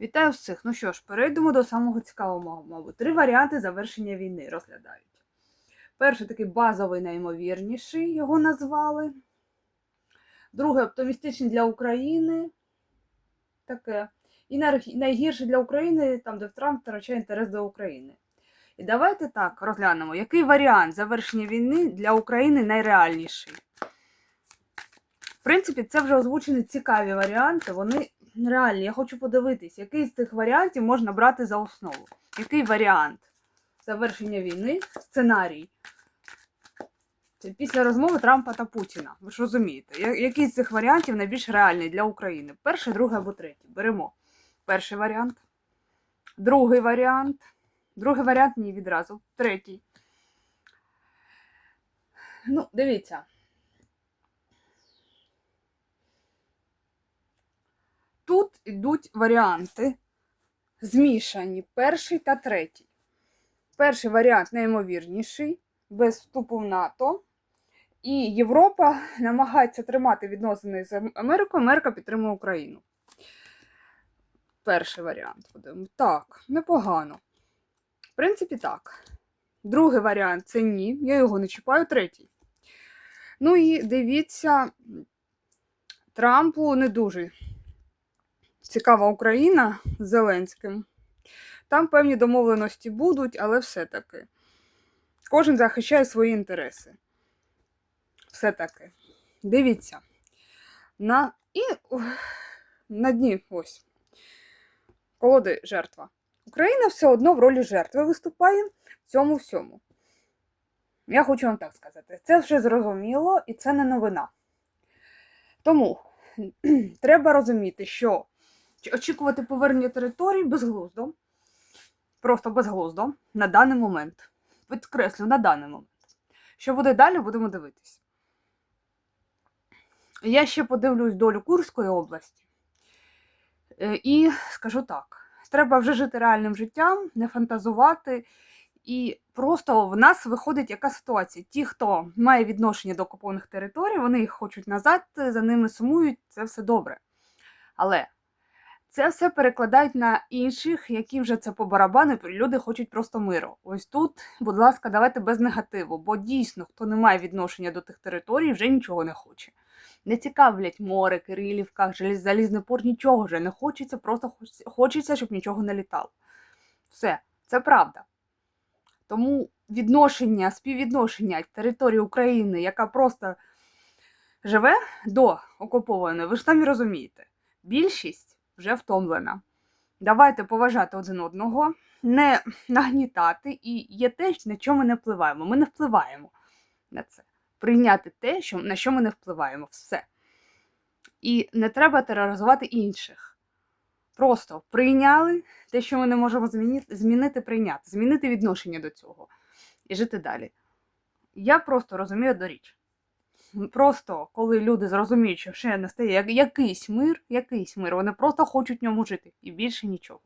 Вітаю всіх. Ну що ж, перейдемо до самого цікавого, мабуть. Три варіанти завершення війни розглядають. Перший такий базовий, наймовірніший, його назвали. Другий оптимістичний для України. Таке. І най- найгірший для України, там, де Трамп втрачає інтерес до України. І давайте так розглянемо, який варіант завершення війни для України найреальніший. В принципі, це вже озвучені цікаві варіанти. Вони реальні. Я хочу подивитись, який з цих варіантів можна брати за основу. Який варіант завершення війни, сценарій. Це після розмови Трампа та Путіна. Ви ж розумієте, який з цих варіантів найбільш реальний для України? Перший, другий або третій. Беремо перший варіант, другий варіант, другий варіант ні відразу, третій. Ну, дивіться. Тут йдуть варіанти змішані, перший та третій. Перший варіант неймовірніший, без вступу в НАТО. І Європа намагається тримати відносини з Америкою, Америка підтримує Україну. Перший варіант. Так, непогано. В принципі, так. Другий варіант це ні. Я його не чіпаю, третій. Ну і дивіться, Трампу не дуже цікава Україна з Зеленським. Там певні домовленості будуть, але все-таки. Кожен захищає свої інтереси. Все-таки. Дивіться. На... І на дні ось. Колоди жертва. Україна все одно в ролі жертви виступає в цьому всьому. Я хочу вам так сказати. Це вже зрозуміло і це не новина. Тому треба розуміти, що очікувати повернення територій безглуздо, просто безглуздо на даний момент. Підкреслю, на даний момент. Що буде далі, будемо дивитись. Я ще подивлюсь долю Курської області. Е, І скажу так: треба вже жити реальним життям, не фантазувати. І просто в нас виходить яка ситуація. Ті, хто має відношення до окупованих територій, вони їх хочуть назад, за ними сумують, це все добре. Але це все перекладають на інших, які вже це по барабану, люди хочуть просто миру. Ось тут, будь ласка, давайте без негативу, бо дійсно, хто не має відношення до тих територій, вже нічого не хоче. Не цікавлять море, Кирилівка, залізний порт, нічого вже не хочеться, просто хочеться, щоб нічого не літало. Все, це правда. Тому відношення, співвідношення території України, яка просто живе до окупованої, ви ж самі розумієте, більшість вже втомлена. Давайте поважати один одного, не нагнітати, і є те, на що ми не впливаємо. Ми не впливаємо на це. Прийняти те, що, на що ми не впливаємо. Все. І не треба тероризувати інших. Просто прийняли те, що ми не можемо змінити, змінити, прийняти, змінити відношення до цього і жити далі. Я просто розумію до річ. Просто коли люди зрозуміють, що ще настає як- якийсь мир, якийсь мир, вони просто хочуть в ньому жити і більше нічого.